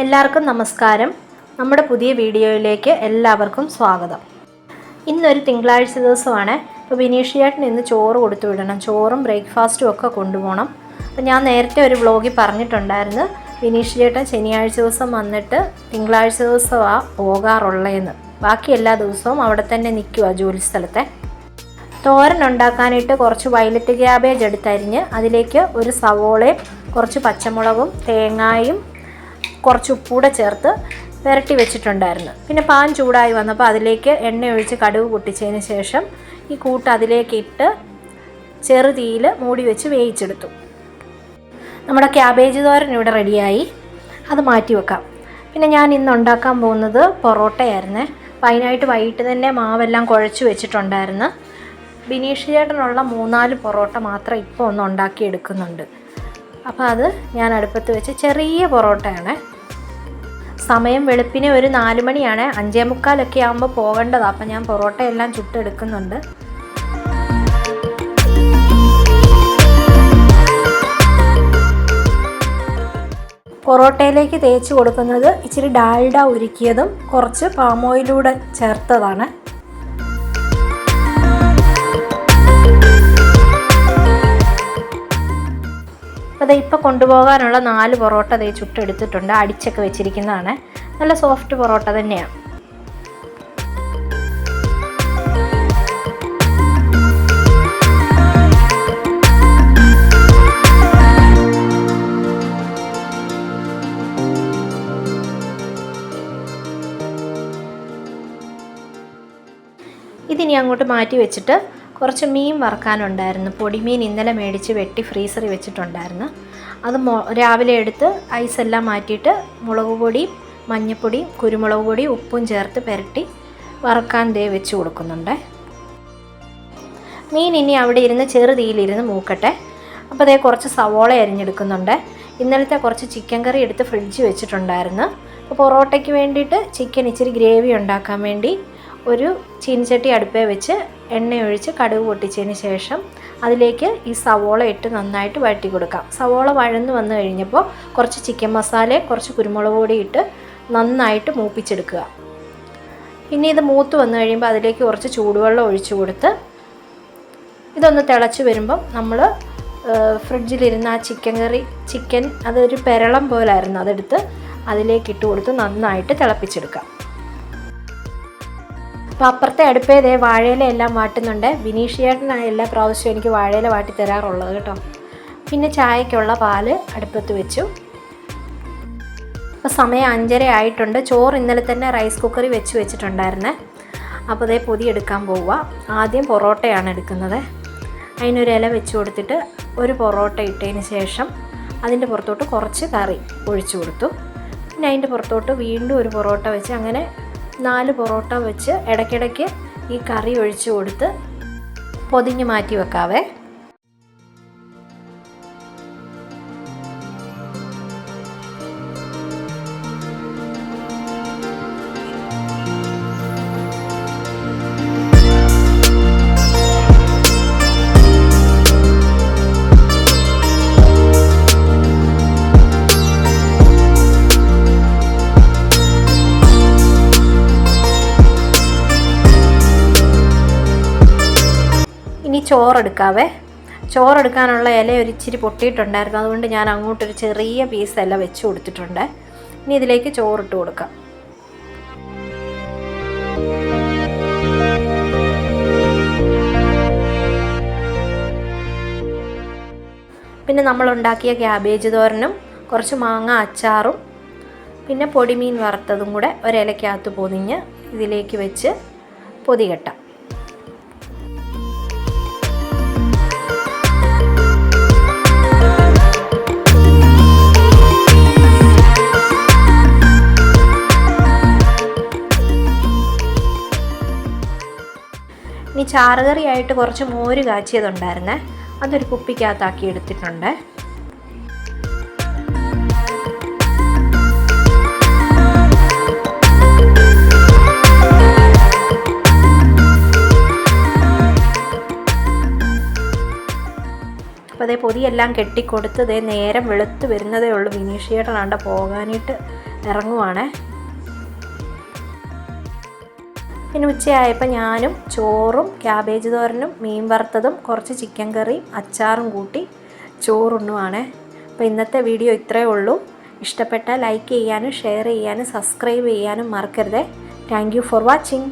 എല്ലാവർക്കും നമസ്കാരം. നമ്മുടെ പുതിയ വീഡിയോയിലേക്ക് എല്ലാവർക്കും സ്വാഗതം. ഇന്നൊരു തിങ്കളാഴ്ച ദിവസമാണ്. ഇപ്പോൾ ബിനീഷ് ചേട്ടൻ ഇന്ന് ചോറ് കൊടുത്തു വിടണം. ചോറും ബ്രേക്ക്ഫാസ്റ്റും ഒക്കെ കൊണ്ടുപോകണം. അപ്പോൾ ഞാൻ നേരത്തെ ഒരു വ്ലോഗിൽ പറഞ്ഞിട്ടുണ്ടായിരുന്നു. ബിനീഷ് ചേട്ടൻ ശനിയാഴ്ച ദിവസം വന്നിട്ട് തിങ്കളാഴ്ച ദിവസമാണ് പോകാറുള്ളതെന്ന് ബാക്കി എല്ലാ ദിവസവും അവിടെ തന്നെ നിൽക്കുക ജോലി സ്ഥലത്തെ. തോരൻ ഉണ്ടാക്കാനായിട്ട് കുറച്ച് വയലറ്റ് ക്യാബേജ് എടുത്തരിഞ്ഞ് അതിലേക്ക് ഒരു സവോളയും കുറച്ച് പച്ചമുളകും തേങ്ങായും കുറച്ച് ഉപ്പൂടെ ചേർത്ത് പുരട്ടി വെച്ചിട്ടുണ്ടായിരുന്നു. പിന്നെ പാൻ ചൂടായി വന്നപ്പോൾ അതിലേക്ക് എണ്ണ ഒഴിച്ച് കടുക് പൊട്ടിച്ചതിന് ശേഷം ഈ കൂട്ട് അതിലേക്ക് ഇട്ട് ചെറുതീയിൽ മൂടി വെച്ച് വേവിച്ചെടുത്തു. നമ്മുടെ ക്യാബേജ് തോരൻ ഇവിടെ റെഡിയായി. അത് മാറ്റി വെക്കാം. പിന്നെ ഞാൻ ഇന്ന് ഉണ്ടാക്കാൻ പോകുന്നത് പൊറോട്ടയായിരുന്നേ. അപ്പോൾ അതിനായിട്ട് വൈകിട്ട് തന്നെ മാവെല്ലാം കുഴച്ച് വെച്ചിട്ടുണ്ടായിരുന്നു. ബിനീഷ് ചേട്ടനുള്ള മൂന്നാൽ പൊറോട്ട മാത്രം ഇപ്പോൾ ഒന്ന് ഉണ്ടാക്കി എടുക്കുന്നുണ്ട് അപ്പോൾ അത് ഞാൻ അടുപ്പത്ത് വെച്ച് ചെറിയ പൊറോട്ടയാണ്. സമയം വെളുപ്പിന് ഒരു നാല് മണിയാണ്. അഞ്ചേ മുക്കാലൊക്കെ ആകുമ്പോൾ പോകേണ്ടതാണ് അപ്പം ഞാൻ പൊറോട്ടയെല്ലാം ചുട്ടെടുക്കുന്നുണ്ട്. പൊറോട്ടയിലേക്ക് തേച്ച് കൊടുക്കുന്നത് ഇച്ചിരി ഡാൽഡ ഉരുക്കിയതും കുറച്ച് പാമോയിലൂടെ ചേർത്തതാണ്. അപ്പോൾ ഇപ്പോൾ കൊണ്ടുപോകാനുള്ള നാല് പൊറോട്ട ദേ ചുട്ടെടുത്തിട്ടുണ്ട്. അടിച്ചൊക്കെ വെച്ചിരിക്കുന്നതാണ്. നല്ല സോഫ്റ്റ് പൊറോട്ട തന്നെയാണ് ഇതിനി അങ്ങോട്ട് മാറ്റി വെച്ചിട്ട് കുറച്ച് മീൻ വറുക്കാനുണ്ടായിരുന്നു. പൊടിമീൻ ഇന്നലെ മേടിച്ച് വെട്ടി ഫ്രീസറിൽ വെച്ചിട്ടുണ്ടായിരുന്നു. അത് രാവിലെ എടുത്ത് ഐസെല്ലാം മാറ്റിയിട്ട് മുളക് പൊടി മഞ്ഞൾപ്പൊടി കുരുമുളക് പൊടി ഉപ്പും ചേർത്ത് പുരട്ടി വറുക്കാൻ ദേ വെച്ച് കൊടുക്കുന്നുണ്ട്. മീൻ ഇനി അവിടെ ഇരുന്ന് ചെറുതീയിലിരുന്ന് മൂക്കട്ടെ. അപ്പോൾ അതേ കുറച്ച് സവോള അരിഞ്ഞെടുക്കുന്നുണ്ട്. ഇന്നലത്തെ കുറച്ച് ചിക്കൻ കറി എടുത്ത് ഫ്രിഡ്ജ് വെച്ചിട്ടുണ്ടായിരുന്നു. അപ്പോൾ പൊറോട്ടയ്ക്ക് വേണ്ടിയിട്ട് ചിക്കൻ ഇച്ചിരി ഗ്രേവി ഉണ്ടാക്കാൻ വേണ്ടി ഒരു ചീനിച്ചട്ടി അടുപ്പേ വെച്ച് എണ്ണയൊഴിച്ച് കടുക് പൊട്ടിച്ചതിന് ശേഷം അതിലേക്ക് ഈ സവോള ഇട്ട് നന്നായിട്ട് വഴറ്റി കൊടുക്കാം. സവോള വഴന്ന് വന്നു കഴിഞ്ഞപ്പോൾ കുറച്ച് ചിക്കൻ മസാല കുറച്ച് കുരുമുളക് പൊടി ഇട്ട് നന്നായിട്ട് മൂപ്പിച്ചെടുക്കുക. ഇനി ഇത് മൂത്ത് വന്നു കഴിയുമ്പോൾ അതിലേക്ക് കുറച്ച് ചൂടുവെള്ളം ഒഴിച്ചു കൊടുത്ത് ഇതൊന്ന് തിളച്ച് വരുമ്പം നമ്മൾ ഫ്രിഡ്ജിലിരുന്ന ആ ചിക്കൻ കറി ചിക്കൻ അതൊരു പെരളം പോലായിരുന്നു അതെടുത്ത് അതിലേക്ക് ഇട്ട് കൊടുത്ത് നന്നായിട്ട് തിളപ്പിച്ചെടുക്കാം. അപ്പോൾ അപ്പുറത്തെ അടുപ്പേ ഇതേ വാഴയില എല്ലാം വാട്ടുന്നുണ്ട്. വിനീഷിയേട്ടനാണ് എല്ലാ പ്രാവശ്യവും എനിക്ക് വാഴയില വാട്ടി തരാറുള്ളത് കേട്ടോ. പിന്നെ ചായക്കുള്ള പാൽ അടുപ്പത്ത് വെച്ചു. അപ്പോൾ സമയം അഞ്ചര ആയിട്ടുണ്ട്. ചോറ് ഇന്നലെ തന്നെ റൈസ് കുക്കറിൽ വെച്ച് വെച്ചിട്ടുണ്ടായിരുന്നേ. അപ്പോൾ ഇതേ പൊതി എടുക്കാൻ പോവുക. ആദ്യം പൊറോട്ടയാണ് എടുക്കുന്നത്. അതിനൊരു ഇല വെച്ച് കൊടുത്തിട്ട് ഒരു പൊറോട്ട ഇട്ടതിന് ശേഷം അതിന്റെ പുറത്തോട്ട് കുറച്ച് കറി ഒഴിച്ചു കൊടുത്തു. പിന്നെ അതിന്റെ പുറത്തോട്ട് വീണ്ടും ഒരു പൊറോട്ട വെച്ച് അങ്ങനെ നാല് പൊറോട്ട വെച്ച് ഇടയ്ക്കിടയ്ക്ക് ഈ കറി ഒഴിച്ചു കൊടുത്ത് പൊതിഞ്ഞ് മാറ്റി വെക്കാവേ. ഇനി ചോറെടുക്കാവേ. ചോറെടുക്കാനുള്ള ഇല ഒരിച്ചിരി പൊട്ടിയിട്ടുണ്ടായിരുന്നു. അതുകൊണ്ട് ഞാൻ അങ്ങോട്ടൊരു ചെറിയ പീസ് ഇല വെച്ച് കൊടുത്തിട്ടുണ്ട്. ഇനി ഇതിലേക്ക് ചോറിട്ട് കൊടുക്കാം. പിന്നെ നമ്മൾ ഉണ്ടാക്കിയ ക്യാബേജ് തോരനും കുറച്ച് മാങ്ങ അച്ചാറും പിന്നെ പൊടിമീൻ വറുത്തതും കൂടെ ഒരിലക്കകത്ത് പൊതിഞ്ഞ് ഇതിലേക്ക് വെച്ച് പൊതികെട്ടാം. ഇനി ചാറുകറിയായിട്ട് കുറച്ച് മോര് കാച്ചിയതുണ്ടായിരുന്നേ. അതൊരു കുപ്പിക്കകത്താക്കി എടുത്തിട്ടുണ്ട്. അപ്പോൾ അതേ പൊതിയെല്ലാം കെട്ടിക്കൊടുത്ത് ഇതേ നേരം വെളുത്ത് വരുന്നതേ ഉള്ളൂ. വിനീഷ് ചേട്ടനാണ്ട് പോകാനായിട്ട് ഇറങ്ങുവാണേ. പിന്നെ ഉച്ചയായപ്പോൾ ഞാനും ചോറും ക്യാബേജ് തോരനും മീൻ വറുത്തതും കുറച്ച് ചിക്കൻ കറിയും അച്ചാറും കൂട്ടി ചോറുണ്ണുവാണ്. അപ്പോൾ ഇന്നത്തെ വീഡിയോ ഇത്രയേ ഉള്ളൂ. ഇഷ്ടപ്പെട്ടാൽ ലൈക്ക് ചെയ്യാനും ഷെയർ ചെയ്യാനും സബ്സ്ക്രൈബ് ചെയ്യാനും മറക്കരുത്. Thank for watching